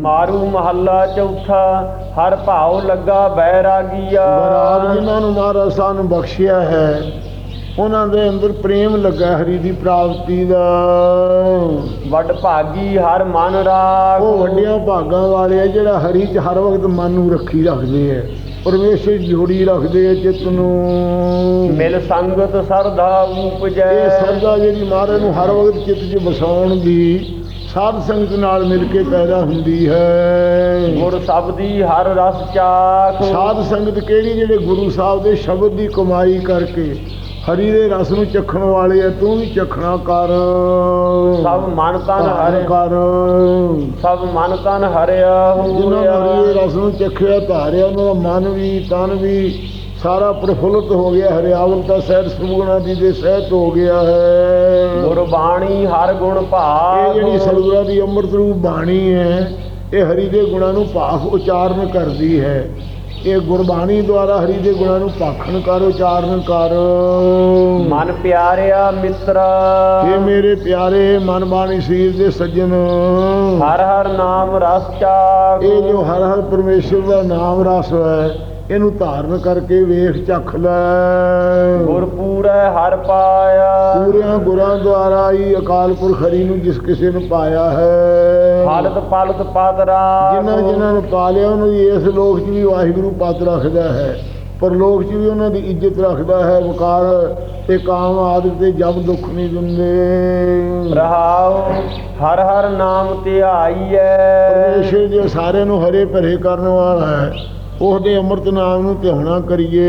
ਮਾਰੂ ਮਹੱਲਾ ਚੌਥਾ ਹਰ ਭਾਉ ਲੱਗਾ ਬੈਰਾਗੀਆ। ਬਰਾਗ ਜਿਨ੍ਹਾਂ ਨੂੰ ਮਹਾਰਾਜ ਸਾਨੂੰ ਬਖਸ਼ਿਆ ਹੈ ਉਹਨਾਂ ਦੇ ਅੰਦਰ ਪ੍ਰੇਮ ਲੱਗਾ ਹਰੀ ਦੀ ਪ੍ਰਾਪਤੀ ਦਾ। ਵੱਡ ਭਾਗੀ ਹਰ ਮਨ ਰਾਖ ਉਹ ਵੱਡਿਆਂ ਭਾਗਾਂ ਵਾਲੇ ਆ ਜਿਹੜਾ ਹਰੀ ਚ ਹਰ ਵਕਤ ਮਨ ਨੂੰ ਰੱਖੀ ਰੱਖਦੇ ਆ ਪਰਮੇਸ਼ਰ ਜੋੜੀ ਰੱਖਦੇ ਆ ਚਿੱਤ ਨੂੰ। ਮਿਲ ਸੰਗਤ ਸਰਧਾ ਉਪਜੈ। ਇਹ ਸਰਦਾ ਜਿਹੜੀ ਮਹਾਰਾਜ ਨੂੰ ਹਰ ਵਕਤ ਚਿੱਤ 'ਚ ਵਸਾਉਣ ਦੀ ਸਾਧ ਸੰਗਤ ਨਾਲ ਮਿਲ ਕੇ ਪੈਦਾ ਹੁੰਦੀ ਹੈ। ਗੁਰ ਸਬਦੀ ਹਰ ਰਸ ਚਾਖ। ਸਾਧ ਸੰਗਤ ਕਿਹੜੀ ਜਿਹੜੇ ਗੁਰੂ ਸਾਹਿਬ ਦੇ ਸ਼ਬਦ ਦੀ ਕਮਾਈ ਕਰਕੇ ਹਰੀ ਦੇ ਰਸ ਨੂੰ ਚੱਖਣ ਵਾਲੇ ਆ ਤੂੰ ਵੀ ਚੱਖਣਾ ਕਰ। ਸਭ ਮਨ ਤਨ ਹਰਿ। ਕਰ। ਸਭ ਮਨ ਤਨ ਹਰਿਆ ਜਿਨ੍ਹਾਂ ਨੇ ਹਰੀ ਹੋਇਆ। ਦੇ ਰਸ ਨੂੰ ਚੱਖਿਆ ਧਾਰਿਆ ਉਹਨਾਂ ਦਾ ਮਨ ਵੀ ਤਨ ਵੀ ਸਾਰਾ ਪ੍ਰਫੁੱਲਤ ਹੋ ਗਿਆ ਹਰਿਆਵਲਤਾ ਸਹਿਤ ਸੁਗੁਣਾ ਦੀ ਦੇ ਸਹਿਤ ਹੋ ਗਿਆ ਹੈ। ਗੁਰਬਾਣੀ ਹਰ ਗੁਣ ਇਹ ਭਾਗ ਜਿਹੜੀ ਸਤਿਗੁਰਾਂ ਦੀ ਅੰਮ੍ਰਿਤ ਰੂਪ ਬਾਣੀ ਹੈ ਇਹ ਹਰੀ ਦੇ ਗੁਣਾਂ ਨੂੰ ਭਾਖ ਉਚਾਰਨ ਕਰਦੀ ਹੈ। ਇਹ ਗੁਰਬਾਣੀ ਦੁਆਰਾ ਹਰੀ ਦੇ ਗੁਣਾਂ ਨੂੰ ਭਾਖਣ ਕਰ ਉਚਾਰਨ ਕਰ। ਮਨ ਪਿਆਰਿਆ ਮਿੱਤਰਾ। ਇਹ ਮੇਰੇ ਪਿਆਰੇ ਮਨ ਬਾਣੀ ਸਰੀਰ ਦੇ ਸੱਜਣ। ਹਰ ਹਰ ਨਾਮ ਰਸ ਚਾਖ ਇਹ ਜੋ ਹਰ ਹਰ ਪਰਮੇਸ਼ਰ ਦਾ ਨਾਮ ਰਸ ਹੈ ਇਹਨੂੰ ਧਾਰਨ ਕਰਕੇ ਵੇਖ ਚੱਖ ਲੈ। ਗੁਰ ਪੂਰੈ ਹਰ ਪਾਇਆ। ਪੂਰਿਆਂ ਗੁਰਾਂ ਦੁਆਰਾ ਹੀ ਅਕਾਲ ਪੁਰਖ ਹਰੀ ਨੂੰ ਜਿਸ ਕਿਸੇ ਨੂੰ ਪਾਇਆ ਹੈ। ਹਾਲਤ ਪਾਲਤ ਪਾਤਰਾ ਜਿਨ੍ਹਾਂ ਜਿਨ੍ਹਾਂ ਨੂੰ ਪਾਲਿਆ ਉਹਨੂੰ ਵੀ ਇਸ ਲੋਕ 'ਚ ਵੀ ਵਾਹਿਗੁਰੂ ਪਤ ਰੱਖਦਾ ਹੈ। ਪਰ ਲੋਕ 'ਚ ਵੀ ਉਹਨਾਂ ਦੀ ਇੱਜ਼ਤ ਰੱਖਦਾ ਹੈ। ਵਕਾਰ ਤੇ ਕਾਮ ਆਦਿ ਤੇ ਜਬ ਦੁੱਖ ਨਹੀਂ ਦਿੰਦੇ। ਰਹਾਉ ਹਰ ਹਰ ਨਾਮ ਧਿਆਈਐ। ਪਰਮੇਸ਼ਰ ਜੇ ਸਾਰਿਆਂ ਨੂੰ ਹਰੇ ਭਰੇ ਕਰਨ ਵਾਲਾ ਹੈ। ਉਹਦੇ ਅੰਮ੍ਰਿਤ ਨਾਮ ਨੂੰ ਧਿਆਉਣਾ ਕਰੀਏ।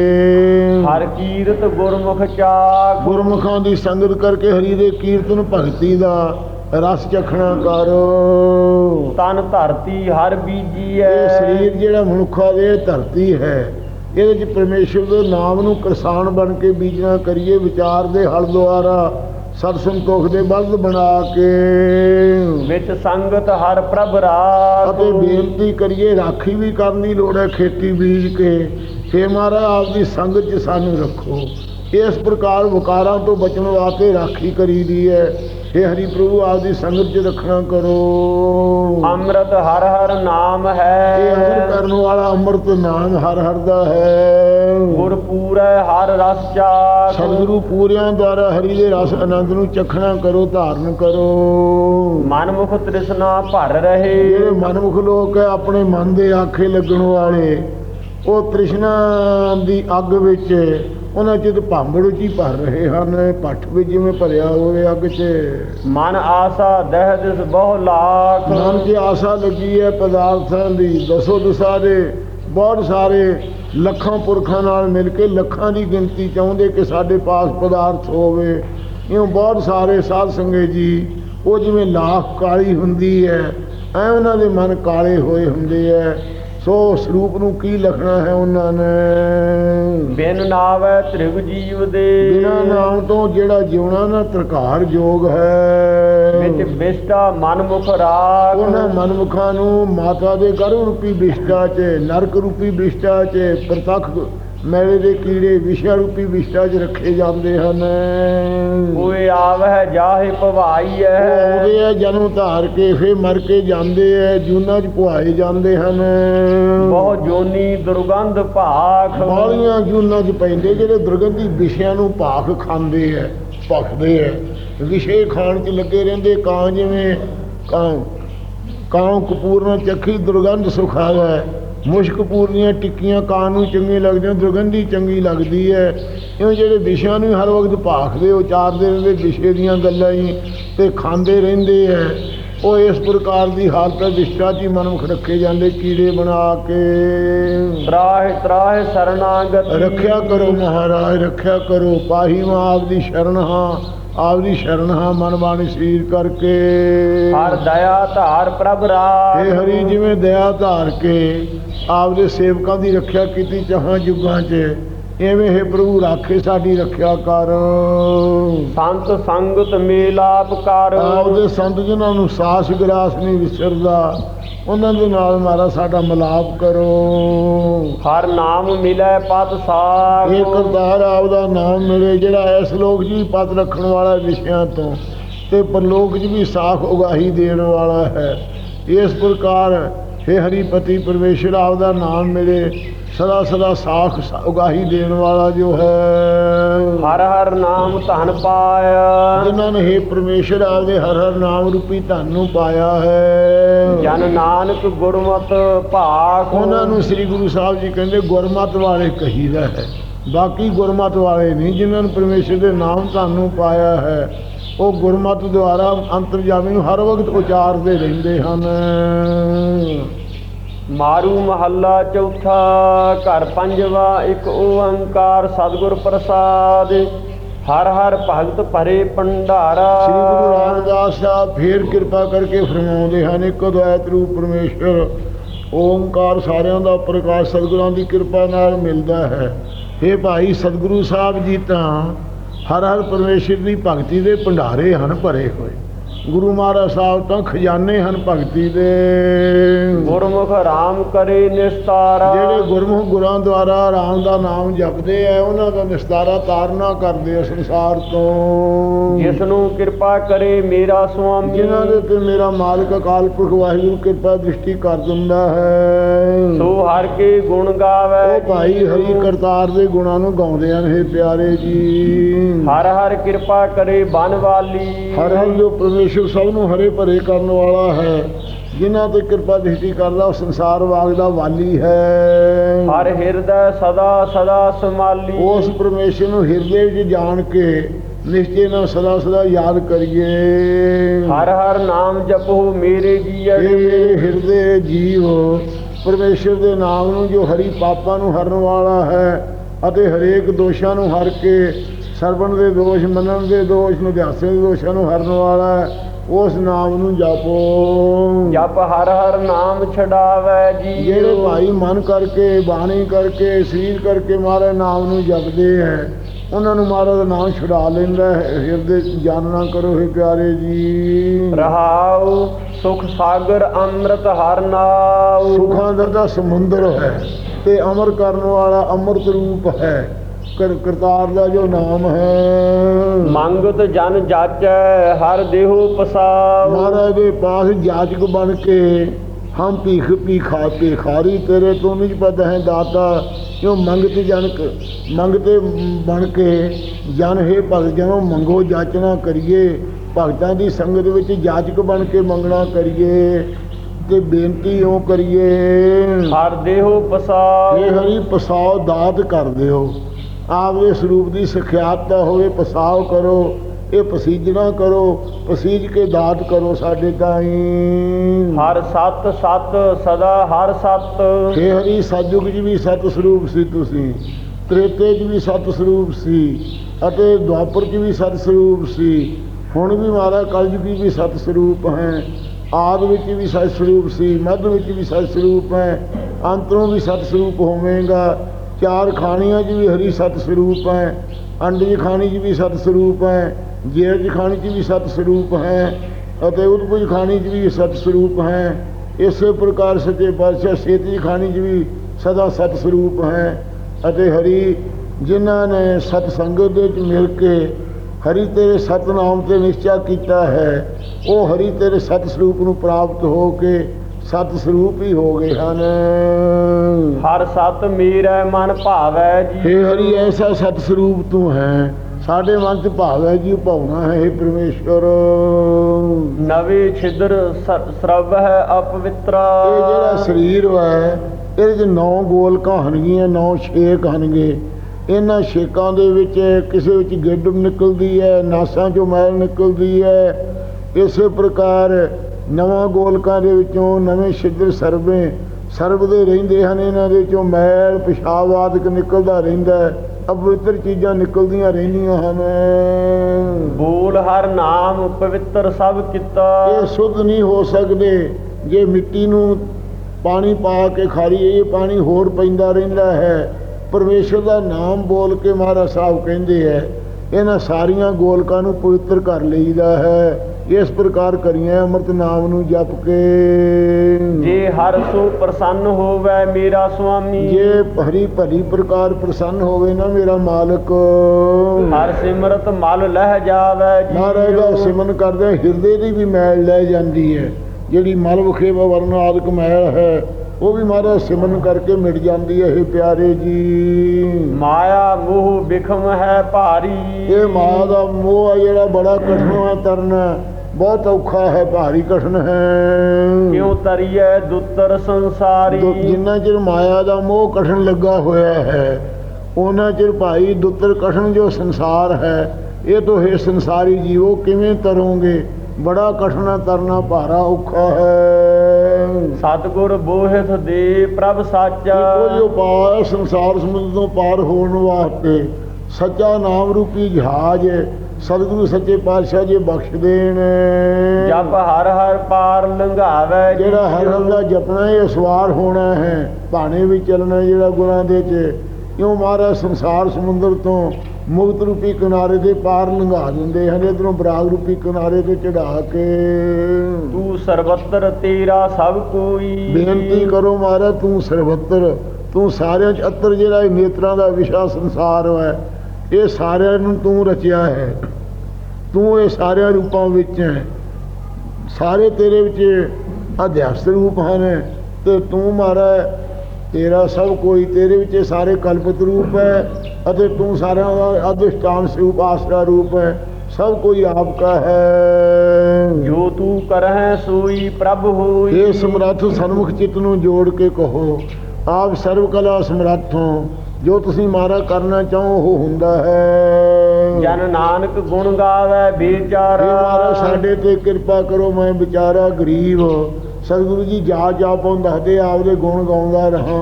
ਹਰ ਕੀਰਤ ਗੁਰਮੁਖ ਚਾਖ। ਗੁਰਮੁਖਾਂ ਦੀ ਸੰਗਤ ਕਰਕੇ ਹਰੀ ਦੇ ਕੀਰਤਨ ਭਗਤੀ ਦਾ ਰਸ ਚਖਣਾ ਕਰ। ਤਨ ਧਰਤੀ ਹਰ ਬੀਜੀਐ। ਇਹ ਸਰੀਰ ਜਿਹੜਾ ਮਨੁੱਖਾ ਦੇ ਧਰਤੀ ਹੈ। ਇਹਦੇ ਚ ਪਰਮੇਸ਼ਰ ਦੇ ਨਾਮ ਨੂੰ ਕਿਸਾਨ ਬਣ ਕੇ ਬੀਜਣਾ ਕਰੀਏ ਵਿਚਾਰ ਦੇ ਹਲ ਦੁਆਰਾ। ਸਤ ਸੰਤੋਖ ਦੇ ਬਲਦ ਬਣਾ ਕੇ। ਵਿੱਚ ਸੰਗਤ ਹਰ ਪ੍ਰਭ ਰਾਖ ਅਤੇ ਬੇਨਤੀ ਕਰੀਏ ਰਾਖੀ ਵੀ ਕਰਨ ਲੋੜ ਹੈ ਖੇਤੀ ਬੀਜ ਕੇ। ਫੇ ਮਹਾਰਾਜ ਆਪ ਦੀ ਸੰਗਤ ਚ ਸਾਨੂੰ ਰੱਖੋ। ਇਸ ਪ੍ਰਕਾਰ ਵਿਕਾਰਾਂ ਤੋਂ ਬਚਣ ਵਾਸਤੇ ਰਾਖੀ ਕਰੀਦੀ ਹੈ। ਇਹ ਹਰੀ ਪ੍ਰਭੂ ਆਪ ਦੀ ਸੰਗਤ ਚ ਰੱਖਣਾ ਕਰੋ। ਅੰਮ੍ਰਿਤ ਹਰ ਹਰ ਨਾਮ ਇਹ ਅਮਰ ਹੈ ਕਰਨ ਵਾਲਾ ਅੰਮ੍ਰਿਤ ਨਾਮ ਹਰ ਹਰ ਦਾ ਹੈ। ਗੁਰ ਪੂਰੈ ਹਰ ਰਸ ਚਾਖ ਸਤਿਗੁਰੂ ਪੂਰਿਆਂ ਦੁਆਰਾ ਹਰੀ ਦੇ ਰਸ ਆਨੰਦ ਨੂੰ ਚਖਣਾ ਕਰੋ ਧਾਰਨ ਕਰੋ। ਮਨਮੁਖ ਤ੍ਰਿਸ਼ਨਾ ਭਰ ਰਹੇ। ਜਿਹੜੇ ਮਨਮੁਖ ਲੋਕ ਹੈ ਆਪਣੇ ਮਨ ਦੇ ਆਖੇ ਲੱਗਣ ਵਾਲੇ ਉਹ ਤ੍ਰਿਸ਼ਨਾ ਦੀ ਅੱਗ ਵਿੱਚ ਉਹਨਾਂ ਚਿਤ ਭਾਂਬੜ ਵਿੱਚ ਹੀ ਭਰ ਰਹੇ ਹਨ ਪੱਠ ਵਿੱਚ ਜਿਵੇਂ ਭਰਿਆ ਹੋਵੇ ਅੱਗ 'ਚ। ਮਨ ਆਸਾ ਦਹਿ ਦਿਸ ਬਹੁ ਲਾਖ। ਮਨ 'ਚ ਆਸਾ ਲੱਗੀ ਹੈ ਪਦਾਰਥਾਂ ਦੀ ਦਸੋ ਦਸਾਰੇ ਬਹੁਤ ਸਾਰੇ ਲੱਖਾਂ ਪੁਰਖਾਂ ਨਾਲ ਮਿਲ ਕੇ ਲੱਖਾਂ ਦੀ ਗਿਣਤੀ ਚਾਹੁੰਦੇ ਕਿ ਸਾਡੇ ਪਾਸ ਪਦਾਰਥ ਹੋਵੇ। ਇਉਂ ਬਹੁਤ ਸਾਰੇ ਸਾਧ ਸੰਗਤ ਜੀ ਉਹ ਜਿਵੇਂ ਲਾਖ ਕਾਲੀ ਹੁੰਦੀ ਹੈ ਐ ਉਹਨਾਂ ਦੇ ਮਨ ਕਾਲੇ ਹੋਏ ਹੁੰਦੇ ਐ ਸੋ ਸਰੂਪ ਨੂੰ ਕੀ ਲਖਣਾ ਹੈ ਉਹਨਾਂ ਨੇ? ਬਿਨ ਨਾਵੈ ਤ੍ਰਿਗ ਜੀਵ ਦੇ। ਬਿਨਾ ਨਾਮ ਤੋਂ ਜਿਹੜਾ ਜਿਉਣਾ ਨਾ ਤਰਕਾਰ ਜੋਗ ਹੈ। ਵਿੱਚ ਬਿਸ਼ਟਾ ਮਨਮੁਖ ਰਾਖ ਉਹਨਾਂ ਮਨਮੁਖਾਂ ਨੂੰ ਮਾਤਾ ਦੇ ਗਰਭ ਰੂਪੀ ਵਿਸ਼ਟਾ 'ਚ ਨਰਕ ਰੂਪੀ ਵਿਸ਼ਟਾ 'ਚ ਪ੍ਰਤੱਖ ਮੈਲੇ ਦੇ ਕੀੜੇ ਵਿਸ਼ਾ ਰੂਪੀ ਵਿਸ਼ਟਾ 'ਚ ਰੱਖੇ ਜਾਂਦੇ ਹਨ। ਕੋਈ ਆਵਹਿ ਜਾਹੇ ਉਹ ਭਵਾਈਐ। ਆਉਂਦੇ ਆ ਜਨਮ ਧਾਰ ਕੇ ਫੇ ਮਰ ਕੇ ਜਾਂਦੇ ਆ ਜੂਨਾਂ 'ਚ ਪੁਆਏ ਜਾਂਦੇ ਹਨ। ਬਹੁ ਜੋਨੀ ਦੁਰਗੰਧ ਭਾਖ। ਬਾਲੀਆਂ ਜੂਨਾਂ 'ਚ ਪੈਂਦੇ ਜਿਹੜੇ ਦੁਰਗੰਧੀ ਵਿਸ਼ਿਆਂ ਨੂੰ ਭਾਖ ਖਾਂਦੇ ਆ ਭਖਦੇ ਆ ਵਿਸ਼ੇ ਖਾਣ 'ਚ ਲੱਗੇ ਰਹਿੰਦੇ ਕਾਂ ਜਿਵੇਂ ਕਾਂ ਕਾਂ ਕਪੂਰ ਚੱਖੀ ਦੁਰਗੰਧ ਸੁਖਾਵਾ। ਮੁਸ਼ਕ ਪੂਰਨੀਆਂ ਟਿੱਕੀਆਂ ਕਾਂ ਨੂੰ ਚੰਗੀ ਲੱਗਦੀਆਂ ਦੁਰਗੰਧੀ ਚੰਗੀ ਲੱਗਦੀ ਹੈ। ਇਉਂ ਜਿਹੜੇ ਵਿਸ਼ਿਆਂ ਨੂੰ ਹਰ ਵਕਤ ਭਾਖਦੇ ਉਚਾਰਦੇ ਰਹਿੰਦੇ ਵਿਸ਼ੇ ਦੀਆਂ ਗੱਲਾਂ ਹੀ ਤੇ ਖਾਂਦੇ ਰਹਿੰਦੇ ਆ ਉਹ ਇਸ ਪ੍ਰਕਾਰ ਦੀ ਹਾਲਤ ਵਿਸ਼ਟਾ 'ਚ ਹੀ ਮਨਮੁਖ ਰੱਖੇ ਜਾਂਦੇ ਕੀੜੇ ਬਣਾ ਕੇ। ਤਰਾਹ ਤਰਾਹ ਸਰਨਾਗਤ। ਰੱਖਿਆ ਕਰੋ ਮਹਾਰਾਜ ਰੱਖਿਆ ਕਰੋ। ਪਾਹੀ ਮੈਂ ਆਪ ਦੀ ਸ਼ਰਨ ਹਾਂ ਆਪ ਦੀ ਸ਼ਰਨ ਹਾਂ ਮਨ ਬਾਣੀ ਸਰੀਰ ਕਰਕੇ। ਹਰ ਦਇਆ ਧਾਰ ਪ੍ਰਭ हे ਰਾਖ ਹਰੀ ਜਿਵੇਂ ਦਇਆ ਧਾਰ ਕੇ ਆਪ ਦੇ ਸੇਵਕਾਂ ਦੀ ਰੱਖਿਆ ਕੀਤੀ ਚਾਹਾਂ ਯੁੱਗਾਂ 'ਚ। ਐਵੇਂ ਹੈ ਪ੍ਰਭੂ ਰਾਖੇ ਸਾਡੀ ਰੱਖਿਆ ਕਰ। ਸੰਤ ਸੰਗਤ ਮੇਲਾਪ ਕਰ। ਆਪ ਦੇ ਸੰਤ ਜਿਨ੍ਹਾਂ ਨੂੰ ਸਾਸ ਗਰਾਸ ਨਹੀਂ ਵਿਸਰਦਾ ਉਹਨਾਂ ਦੇ ਨਾਲ ਮਾਰਾ ਸਾਡਾ ਮਿਲਾਪ ਕਰੋ। ਹਰ ਨਾਮ ਮਿਲੈ ਪਤ ਸਾਖ ਇਹ ਕਰਤਾਰ ਆਪ ਦਾ ਨਾਮ ਮਿਲੇ ਜਿਹੜਾ ਇਸ ਲੋਕ ਜੀ ਪਤ ਰੱਖਣ ਵਾਲਾ ਵਿਸ਼ਿਆਂ ਤੋਂ ਤੇ ਪਰਲੋਕ 'ਚ ਵੀ ਸਾਖ ਉਗਾਹੀ ਦੇਣ ਵਾਲਾ ਹੈ। ਇਸ ਪ੍ਰਕਾਰ हे ਹਰੀਪਤੀ ਪਰਮੇਸ਼ਰ ਆਪ ਦਾ ਨਾਮ ਮਿਲੇ ਸਦਾ ਸਦਾ ਸਾਖ ਉਗਾਹੀ ਦੇਣ ਵਾਲਾ ਜੋ ਹੈ। ਹਰ ਹਰ ਨਾਮ ਧਨ ਪਾਇਆ। ਜਿਨ੍ਹਾਂ ਨੇ हे ਪਰਮੇਸ਼ਰ ਆਪ ਦੇ ਹਰ ਹਰ ਨਾਮ ਰੂਪੀ ਧਨ ਨੂੰ ਪਾਇਆ ਹੈ। ਜਨ ਨਾਨਕ ਗੁਰਮਤ ਭਾਖ। ਉਹਨਾਂ ਨੂੰ ਸ੍ਰੀ ਗੁਰੂ ਸਾਹਿਬ ਜੀ ਕਹਿੰਦੇ ਗੁਰਮਤ ਵਾਲੇ ਕਹੀਦਾ ਹੈ। ਬਾਕੀ ਗੁਰਮਤ ਵਾਲੇ ਨਹੀਂ ਜਿਨ੍ਹਾਂ ਨੇ ਪਰਮੇਸ਼ਰ ਦੇ ਨਾਮ ਤੁਹਾਨੂੰ ਪਾਇਆ ਹੈ। ਉਹ ਗੁਰਮਤ ਦੁਆਰਾ ਅੰਤਰਜਾਮੀ ਨੂੰ ਹਰ ਵਕਤ ਉਚਾਰਦੇ ਰਹਿੰਦੇ ਹਨ। ਮਾਰੂ ਮਹੱਲਾ ਚੌਥਾ ਘਰ ਪੰਜਵਾ ਇੱਕ ਓੰਕਾਰ ਸਤਿਗੁਰ ਪ੍ਰਸਾਦ ਹਰ ਹਰ ਭਗਤ ਭਰੇ ਭੰਡਾਰਾ। ਸ੍ਰੀ ਗੁਰੂ ਰਾਮਦਾਸ ਸਾਹਿਬ ਫੇਰ ਕਿਰਪਾ ਕਰਕੇ ਫਰਮਾਉਂਦੇ ਹਨ ਇੱਕ ਅਦਵੈਤ ਰੂਪ ਪਰਮੇਸ਼ਰ ਓੰਕਾਰ ਸਾਰਿਆਂ ਦਾ ਪ੍ਰਕਾਸ਼ ਸਤਿਗੁਰਾਂ ਦੀ ਕਿਰਪਾ ਨਾਲ ਮਿਲਦਾ ਹੈ। ਇਹ ਭਾਈ ਸਤਿਗੁਰੂ ਸਾਹਿਬ ਜੀ ਤਾਂ ਹਰ ਹਰ ਪਰਮੇਸ਼ਰ ਦੀ ਭਗਤੀ ਦੇ ਭੰਡਾਰੇ ਹਨ ਭਰੇ ਹੋਏ। ਗੁਰੂ ਮਹਾਰਾਜ ਸਾਹਿਬ ਤਾਂ ਖਜ਼ਾਨੇ ਹਨ ਭਗਤੀ ਦੇ। ਗੁਰਮੁਖ ਰਾਮ ਕਰੇ ਨਿਸਤਾਰਾ। ਜਿਹੜੇ ਗੁਰਮੁਖ ਗੁਰਾਂ ਦੁਆਰਾ ਰਾਮ ਦਾ ਨਾਮ ਜਪਦੇ ਆ ਉਹਨਾਂ ਦਾ ਨਿਸਤਾਰਾ ਤਾਰਨਾ ਕਰਦੇ ਆ ਸੰਸਾਰ ਤੋਂ। ਜਿਸ ਨੂੰ ਕਿਰਪਾ ਕਰੇ ਮੇਰਾ ਸੁਆਮੀ। ਜਿਨ੍ਹਾਂ ਦੇ ਤੇ ਮੇਰਾ ਮਾਲਕ ਅਕਾਲ ਪੁਰਖ ਵਾਹਿਗੁਰੂ ਕਿਰਪਾ ਦ੍ਰਿਸ਼ਟੀ ਕਰ ਦਿੰਦਾ ਹੈ। ਸੋ ਹਰ ਕੇ ਗੁਣ ਗਾਵੇ। ਉਹ ਭਾਈ ਹਰੀ ਕਰਤਾਰ ਦੇ ਗੁਣਾਂ ਨੂੰ ਗਾਉਂਦੇ ਹਨ ਇਹ ਪਿਆਰੇ ਜੀ। ਹਰ ਹਰ ਕਿਰਪਾ ਕਰੇ ਬਨ ਵਾਲੀ। ਹਰ ਹਰ ਜੋ ਪਰਮੇਸ਼ਰ ਸਭ ਨੂੰ ਹਰੇ ਭਰੇ ਕਰਨ ਵਾਲਾ ਹੈ ਜਿਨ੍ਹਾਂ ਤੇ ਕਿਰਪਾ ਦ੍ਰਿਸ਼ਟੀ ਕਰਦਾ ਉਹ ਸੰਸਾਰ ਵਾਗ ਦਾ ਵਾਲੀ ਹੈ। ਹਰ ਹਿਰਦੈ ਸਦਾ ਸਦਾ ਸਮਾਲੀ ਉਸ ਪਰਮੇਸ਼ਰ ਨੂੰ ਹਿਰਦੇ ਵਿੱਚ ਜਾਣ ਕੇ ਨਿਸ਼ਚੇ ਨਾਲ ਸਦਾ ਸਦਾ ਯਾਦ ਕਰੀਏ। ਹਰ ਹਰ ਨਾਮ ਜਪੋ ਮੇਰੇ ਇਹ ਮੇਰੇ ਹਿਰਦੇ ਜੀਵ ਪਰਮੇਸ਼ਰ ਦੇ ਨਾਮ ਨੂੰ ਜੋ ਹਰੀ ਪਾਪਾਂ ਨੂੰ ਹਰਨ ਵਾਲਾ ਹੈ ਅਤੇ ਹਰੇਕ ਦੋਸ਼ਾਂ ਨੂੰ ਹਰ ਕੇ ਸਰਵਣ ਦੇ ਦੋਸ਼ ਮੰਨਣ ਦੇ ਦੋਸ਼ ਨਿਧਿਆਸੇ ਦੇ ਦੋਸ਼ਾਂ ਨੂੰ ਹਰਨ ਵਾਲਾ ਹੈ। ਉਸ ਨਾਮ ਨੂੰ ਜਪੋ। ਜਪ ਹਰ ਹਰ ਨਾਮ ਛਡਾਵੇ ਜੀ। ਜਿਹੜੇ ਭਾਈ ਮਨ ਕਰਕੇ ਬਾਣੀ ਕਰਕੇ ਸਰੀਰ ਕਰਕੇ ਮਾਰੇ ਨਾਮ ਨੂੰ ਜਪਦੇ ਹੈ ਉਹਨਾਂ ਨੂੰ ਮਹਾਰਾਜ ਦਾ ਨਾਮ ਛੁਡਾ ਲੈਂਦਾ ਹੈ। ਹਿਰਦੇ ਜਾਨਣਾ ਕਰੋ ਇਹ ਪਿਆਰੇ ਜੀ। ਰਹਾਉ ਸੁਖ ਸਾਗਰ ਅੰਮ੍ਰਿਤ ਹਰ ਨਾਉ। ਸੁਖਾਂ ਦਾ ਸਮੁੰਦਰ ਹੈ ਤੇ ਅਮਰ ਕਰਨ ਵਾਲਾ ਅੰਮ੍ਰਿਤ ਰੂਪ ਹੈ। ਕਰਤਾਰ ਦਾ ਜੋ ਨਾਮ ਹੈ। ਮੰਗਤ ਜਨ ਜਾਚੈ ਹਰ ਦੇਹੋ ਪਸਾਉ। ਮਹਾਰਾਜ ਦੇ ਪਾਸ ਜਾਜਕ ਬਣ ਕੇ ਹਮ ਭੀਖ ਭੀਖਾ ਭਿਖਾਰੀ ਤੇਰੇ ਤੋਂ ਨਿਜ ਪਦ ਹੈ ਦਾਤਾ। ਜੋ ਮੰਗਤੇ ਜਨਕ ਮੰਗਤੇ ਬਣ ਕੇ ਜਨ ਹੈ ਭਗਤ ਜਨੋ ਮੰਗੋ ਜਾਚਨਾ ਕਰੀਏ। ਭਗਤਾਂ ਦੀ ਸੰਗਤ ਵਿੱਚ ਜਾਜਕ ਬਣ ਕੇ ਮੰਗਣਾ ਕਰੀਏ ਤੇ ਬੇਨਤੀ ਉਹ ਕਰੀਏ। ਹਰ ਦੇਹੋ ਪਸਾਉ। ਇਹ ਹਰੀ ਪਸਾਉ ਦਾਤ ਕਰ ਦਿਓ। ਆਪ ਦੇ ਸਰੂਪ ਦੀ ਸਖਿਆਤਾ ਹੋਵੇ ਪਸਾਉ ਕਰੋ ਇਹ ਪਸੀਜਣਾ ਕਰੋ ਪਸੀਜ ਕੇ ਦਾਤ ਕਰੋ ਸਾਡੇ ਤਾਈਂ। ਹਰ ਸਤ ਸਤ ਸਦਾ ਹਰ ਸਤ। ਹੇ ਹਰੀ ਸਤਜੁਗ ਜੀ ਵੀ ਸਤ ਸਰੂਪ ਸੀ ਤੁਸੀਂ ਤ੍ਰੇਤੇ ਜੀ ਵੀ ਸਤ ਸਰੂਪ ਸੀ ਅਤੇ ਦੁਆਪਰ ਜੀ ਵੀ ਸਤ ਸਰੂਪ ਸੀ। ਹੁਣ ਵੀ ਮਾਰਾ ਕਲਯੁਗੀ ਵੀ ਸਤ ਸਰੂਪ ਹੈ ਆਦ ਵਿੱਚ ਵੀ ਸਤ ਸਰੂਪ ਸੀ ਮੱਧ ਵਿੱਚ ਵੀ ਸਤ ਸਰੂਪ ਹੈ ਅੰਤਰੋਂ ਵੀ ਸਤ ਸਰੂਪ ਹੋਵੇਗਾ। ਚਾਰ ਖਾਣੀਆਂ 'ਚ ਵੀ ਹਰੀ ਸਤ ਸਰੂਪ ਹੈ ਅੰਡਜ ਖਾਣੀ 'ਚ ਵੀ ਸਤ ਸਰੂਪ ਹੈ ਜੇਜ ਖਾਣੀ 'ਚ ਵੀ ਸਤ ਸਰੂਪ ਹੈ ਅਤੇ ਉਤਪੁਜ ਖਾਣੀ 'ਚ ਵੀ ਸਤ ਸਰੂਪ ਹੈ। ਇਸੇ ਪ੍ਰਕਾਰ ਸੱਚੇ ਪਾਤਸ਼ਾਹ ਸੇਤੀ ਖਾਣੀ 'ਚ ਵੀ ਸਦਾ ਸਤ ਸਰੂਪ ਹੈ ਅਤੇ ਹਰੀ, ਜਿਨ੍ਹਾਂ ਨੇ ਸਤ ਸੰਗਤ ਦੇ ਵਿੱਚ ਮਿਲ ਕੇ ਹਰੀ ਤੇਰੇ ਸਤਨਾਮ ਤੇ ਨਿਸ਼ਚਾ ਕੀਤਾ ਹੈ, ਉਹ ਹਰੀ ਤੇਰੇ ਸਤ ਸਰੂਪ ਨੂੰ ਪ੍ਰਾਪਤ ਹੋ ਕੇ ਸਤ ਸਰੂਪ ਹੀ ਹੋ ਗਏ ਹਨ। ਹਰ ਸਤ ਮੇਰਾ ਮਨ ਭਾਵੈ ਜੀ। ਹੇ ਹਰੀ ਐਸਾ ਸਤ ਸਰੂਪ ਤੂੰ ਹੈ। ਸਾਡੇ ਮਨ 'ਚ ਭਾਵ ਹੈ ਜੀ ਭਾਵਨਾ ਹੈ ਹੇ ਪਰਮੇਸ਼ਵਰ। ਨਵੇਂ ਛਿਦਰ ਸ- ਸਰਬ ਹੈ ਅਪਵਿੱਤਰਾ। ਇਹ ਜਿਹੜਾ ਸਰੀਰ ਹੈ ਇਹਦੇ 'ਚ ਨੌ ਗੋਲਕਾਂ ਹਨਗੀਆਂ ਨੌ ਛੇਕ ਹਨਗੇ ਇਹਨਾਂ ਛੇਕਾਂ ਦੇ ਵਿੱਚ ਕਿਸੇ ਵਿੱਚ ਗਿੱਡ ਨਿਕਲਦੀ ਹੈ ਨਾਸਾਂ 'ਚੋਂ ਮੈਲ ਨਿਕਲਦੀ ਹੈ। ਇਸੇ ਪ੍ਰਕਾਰ ਨਵਾਂ ਗੋਲਕਾਂ ਦੇ ਵਿੱਚੋਂ ਨਵੇਂ ਛਿਦਰ ਸਰਵੇ ਸਰਬਦੇ ਰਹਿੰਦੇ ਹਨ ਇਹਨਾਂ ਦੇ ਵਿੱਚੋਂ ਮੈਲ ਪਿਸ਼ਾਬ ਆਦਿਕ ਨਿਕਲਦਾ ਰਹਿੰਦਾ ਹੈ ਅਪਵਿੱਤਰ ਚੀਜ਼ਾਂ ਨਿਕਲਦੀਆਂ ਰਹਿੰਦੀਆਂ ਹਨ। ਬੋਲ ਹਰ ਨਾਮ ਪਵਿੱਤਰ ਸਭ ਕੀਤਾ। ਇਹ ਸੁੱਧ ਨਹੀਂ ਹੋ ਸਕਦੇ ਜੇ ਮਿੱਟੀ ਨੂੰ ਪਾਣੀ ਪਾ ਕੇ ਖਾਰੀਏ ਇਹ ਪਾਣੀ ਹੋਰ ਪੈਂਦਾ ਰਹਿੰਦਾ ਹੈ। ਪਰਮੇਸ਼ਰ ਦਾ ਨਾਮ ਬੋਲ ਕੇ ਮਹਾਰਾਜ ਸਾਹਿਬ ਕਹਿੰਦੇ ਹੈ ਇਹਨਾਂ ਸਾਰੀਆਂ ਗੋਲਕਾਂ ਨੂੰ ਪਵਿੱਤਰ ਕਰ ਲਈਦਾ ਹੈ। ਇਸ ਪ੍ਰਕਾਰ ਕਰੀਏ ਅੰਮ੍ਰਿਤ ਨਾਮ ਨੂੰ ਜਪ ਕੇ। ਜੇ ਹਰ ਸੋ ਪ੍ਰਸੰਨ ਹੋਵੇ ਮੇਰਾ ਸੁਆਮੀ। ਜੇ ਹਰੀ ਭਲੀ ਪ੍ਰਕਾਰ ਪ੍ਰਸੰਨ ਹੋਵੇ ਨਾ ਮੇਰਾ ਮਾਲਕ। ਹਰ ਸਿਮਰਤ ਮਲ ਲਹਿ ਜਾਵੇ ਮਹਾਰਾਜ ਦਾ ਸਿਮਨ ਕਰਦੇ ਹਿਰਦੇ ਦੀ ਵੀ ਮੈਲ ਲੈ ਜਾਂਦੀ ਹੈ ਜਿਹੜੀ ਮਲ ਵਖੇਵ ਵਰਨ ਆਦਿਕ ਮੈਲ ਹੈ ਉਹ ਵੀ ਮਹਾਰਾਜ ਸਿਮਰਨ ਕਰਕੇ ਮਿਟ ਜਾਂਦੀ ਹੈ ਇਹ ਪਿਆਰੇ ਜੀ। ਮਾਇਆ ਮੋਹ ਬਿਖਮ ਹੈ ਭਾਰੀ। ਇਹ ਮਾਇਆ ਦਾ ਮੋਹ ਹੈ ਜਿਹੜਾ ਬੜਾ ਕਠਿਨ ਹੈ। ਤਰਨਾ ਬਹੁਤ ਔਖਾ ਹੈ ਭਾਰੀ ਕਠਿਨ ਹੈ। ਕਿਉ ਤਰੀਐ ਦੁੱਤਰ ਸੰਸਾਰੀ? ਜਿੰਨਾ ਚਿਰ ਮਾਇਆ ਦਾ ਮੋਹ ਕਠਿਨ ਲੱਗਾ ਹੋਇਆ ਹੈ ਉਹਨਾਂ ਚਿਰ ਭਾਈ ਦੁੱਤਰ ਕਠਿਨ ਜੋ ਸੰਸਾਰ ਹੈ ਇਹ ਤੋਂ ਹੈ ਸੰਸਾਰੀ ਜੀਵੋ ਕਿਵੇਂ ਤਰੋਗੇ? ਬੜਾ ਕਠਿਨ ਤਰਨਾ ਭਾਰਾ ਔਖਾ ਹੈ। ਸਤਿਗੁਰ ਬੋਹਿਤ ਦੇ ਪ੍ਰਭ ਸਾਚਾ। ਜੋ ਪਾਰ ਸੰਸਾਰ ਸਮੁੰਦਰ ਤੋਂ ਪਾਰ ਹੋਣ ਵਾਸਤੇ ਸੱਚਾ ਨਾਮ ਰੂਪੀ ਜਹਾਜ਼ ਸਤਿਗੁਰੂ ਸੱਚੇ ਪਾਤਸ਼ਾਹ ਜੀ ਬਖਸ਼ ਦੇਣ ਜਪ ਹਰ ਹਰ ਪਾਰ ਲੰਘਾਵੇ। ਜਿਹੜਾ ਹਰ ਹਰ ਦਾ ਜਪਣਾ ਇਹ ਸਵਾਰ ਹੋਣਾ ਹੈ। ਭਾਣੇ ਵੀ ਚੱਲਣਾ ਜਿਹੜਾ ਗੁਰਾਂ ਦੇ ਚ। ਕਿਉਂ ਮਹਾਰਾਜ ਸੰਸਾਰ ਸਮੁੰਦਰ ਤੋਂ ਮੁਕਤ ਰੂਪੀ ਕਿਨਾਰੇ ਦੇ ਪਾਰ ਲੰਘਾ ਦਿੰਦੇ ਹਨ ਇਧਰੋਂ ਬਰਾਗ ਰੂਪੀ ਕਿਨਾਰੇ ਤੇ ਚੜਾ ਕੇ। ਤੂੰ ਸਰਬੱਤਰ ਤੇਰਾ ਸਭ ਕੋਈ। ਬੇਨਤੀ ਕਰੋ ਮਹਾਰਾਜ ਤੂੰ ਸਰਵੱਤਰ ਤੂੰ ਸਾਰਿਆਂ ਚ ਅੱਤਰ ਜਿਹੜਾ ਇਹ ਨੇਤਰਾਂ ਦਾ ਵਿਸ਼ਾ ਸੰਸਾਰ ਹੈ। ਇਹ ਸਾਰਿਆਂ ਨੂੰ ਤੂੰ ਰਚਿਆ ਹੈ। ਤੂੰ ਇਹ ਸਾਰਿਆਂ ਰੂਪਾਂ ਵਿੱਚ ਹੈ। ਸਾਰੇ ਤੇਰੇ ਵਿੱਚ ਅਧਿਆਸ ਰੂਪ ਹਨ ਤੇ ਤੂੰ ਮਹਾਰਾਜ ਤੇਰਾ ਸਭ ਕੋਈ ਤੇਰੇ ਵਿੱਚ ਸਾਰੇ ਕਲਪਿਤ ਰੂਪ ਹੈ ਅਤੇ ਤੂੰ ਸਾਰਿਆਂ ਦਾ ਅਧਿਸ਼ਟਾਨ ਸਰੂਪ ਆਸਰਾ ਰੂਪ ਹੈ। ਸਭ ਕੋਈ ਆਪਕਾ ਹੈ। ਜੋ ਤੂੰ ਕਰਹਿ ਸੋਈ ਪ੍ਰਭ ਹੋਈ। ਇਹ ਸਮਰੱਥ ਸਨਮੁਖ ਚਿੱਤ ਨੂੰ ਜੋੜ ਕੇ ਕਹੋ। ਆਪ ਸਰਵ ਕਲਾ ਸਮਰੱਥ ਹੋ ਜੋ ਤੁਸੀਂ ਮਾਰਾ ਕਰਨਾ ਚਾਹੋ ਉਹ ਹੁੰਦਾ ਹੈ। ਜਨ ਨਾਨਕ ਗੁਣ ਗਾਵੇ ਬੇਚਾਰਾ ਮਹਾਰਾਜ ਸਾਡੇ ਤੇ ਕਿਰਪਾ ਕਰੋ ਮੈਂ ਵਿਚਾਰਾ ਗਰੀਬ। ਸਤਿਗੁਰੂ ਜੀ ਜਾ ਜਾ ਪਾਉਂ ਦੱਸਦੇ ਆਪਦੇ ਗੁਣ ਗਾਉਂਦਾ ਰਹਾ।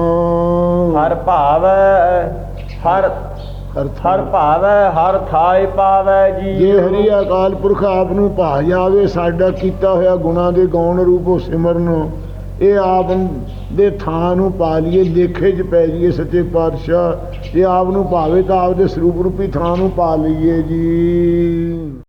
ਹਰ ਭਾਵੈ ਹਰ ਹਰ ਭਾਵੈ ਹਰ ਥਾਇ ਪਾਵੈ ਜੀ। ਜੇ ਹਰੀ ਅਕਾਲ ਪੁਰਖ ਆਪ ਨੂੰ ਭਾ ਜਾਵੇ ਸਾਡਾ ਕੀਤਾ ਹੋਇਆ ਗੁਣਾ ਦੇ ਗਾਉਣ ਰੂਪੋ ਸਿਮਰਨ। ਇਹ ਆਪ ਦੇ ਥਾਂ ਨੂੰ ਪਾ ਲਈਏ ਦੇਖੇ 'ਚ ਪੈ ਜਾਈਏ ਸੱਚੇ ਪਾਤਸ਼ਾਹ। ਜੇ ਆਪ ਨੂੰ ਭਾਵੇ ਤਾਂ ਆਪ ਦੇ ਸਰੂਪ ਰੂਪੀ ਥਾਂ ਨੂੰ ਪਾ ਲਈਏ ਜੀ।